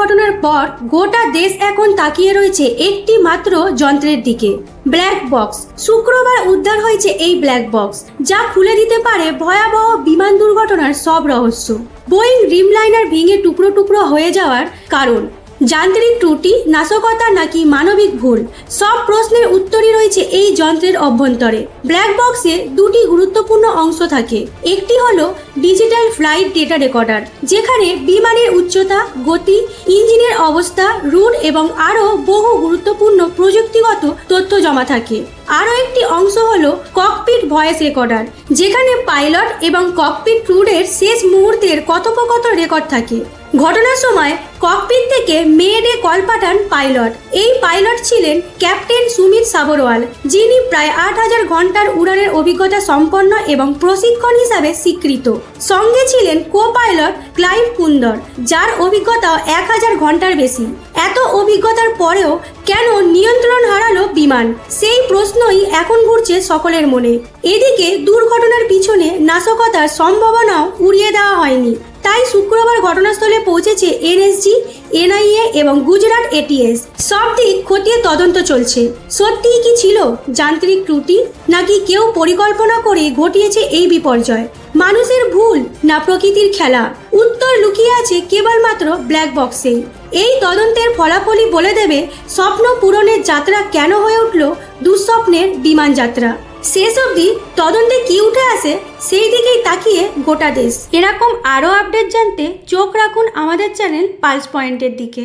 দুর্ঘটনার পর গোটা দেশ এখন তাকিয়ে রয়েছে একটি মাত্র যন্ত্রের দিকে। Black box. শুক্রবার উদ্ধার হয়েছে এই ব্ল্যাক বক্স, যা খুলে দিতে পারে ভয়াবহ বিমান দুর্ঘটনার সব রহস্য। বোয়িং ড্রিমলাইনার ভেঙে টুকরো টুকরো হয়ে যাওয়ার কারণ। যান্ত্রিক ত্রুটি, নাশকতা নাকি মানবিক ভুল? সব প্রশ্নের উত্তরই রয়েছে এই যন্ত্রের অভ্যন্তরে। ব্ল্যাক বক্সে দুটি গুরুত্বপূর্ণ অংশ থাকে। একটি হলো ডিজিটাল ফ্লাইট ডেটা রেকর্ডার, যেখানে বিমানের উচ্চতা, গতি, ইঞ্জিনের অবস্থা, রুট এবং আরও বহু গুরুত্বপূর্ণ প্রযুক্তিগত তথ্য জমা থাকে। আরও একটি অংশ হলো ককপিট ভয়েস রেকর্ডার যেখানে পাইলট এবং ককপিট ক্রুডের শেষ মুহূর্তের কথোপকথন রেকর্ড থাকে। ঘটনার সময় ককপিট থেকে মেয়েডে কল পাঠান পাইলট। এই পাইলট ছিলেন ক্যাপ্টেন সুমিত সাবরওয়াল, যিনি প্রায় আট হাজার ঘণ্টার উড়ানের অভিজ্ঞতা সম্পন্ন এবং প্রশিক্ষণ হিসাবে স্বীকৃত। সঙ্গে ছিলেন কো পাইলট ক্লাইভ কুন্দর, যার অভিজ্ঞতা এক হাজার ঘণ্টার বেশি। এত অভিজ্ঞতার পরেও কেন নিয়ন্ত্রণ হারালো বিমান? সেই প্রশ্নই এখন ঘুরছে সকলের মনে। এদিকে দুর্ঘটনার পিছনে নাশকতার সম্ভাবনাও উড়িয়ে দেওয়া হয়নি। তাই শুক্রবার ঘটনাস্থলে পৌঁছেছে এনএসজি, এনআইএ এবং গুজরাট এটিএস। সব দিক খতিয়ে তদন্ত চলছে। সত্যিই কি ছিল যান্ত্রিক ত্রুটি, নাকি কেউ পরিকল্পনা করে ঘটিয়েছে এই বিপর্যয়? মানুষের ভুল না প্রকৃতির খেলা? উত্তর লুকিয়ে আছে কেবলমাত্র ব্ল্যাক বক্সেই এই তদন্তের ফলাফলই বলে দেবে স্বপ্ন পূরণের যাত্রা কেন হয়ে উঠল দুঃস্বপ্নের বিমান যাত্রা। শেষ অবধি তদন্তে কি উঠে আসে, সেই দিকেই তাকিয়ে গোটা দেশ। এরকম আরও আপডেট জানতে চোখ রাখুন আমাদের চ্যানেল পালস পয়েন্টের দিকে।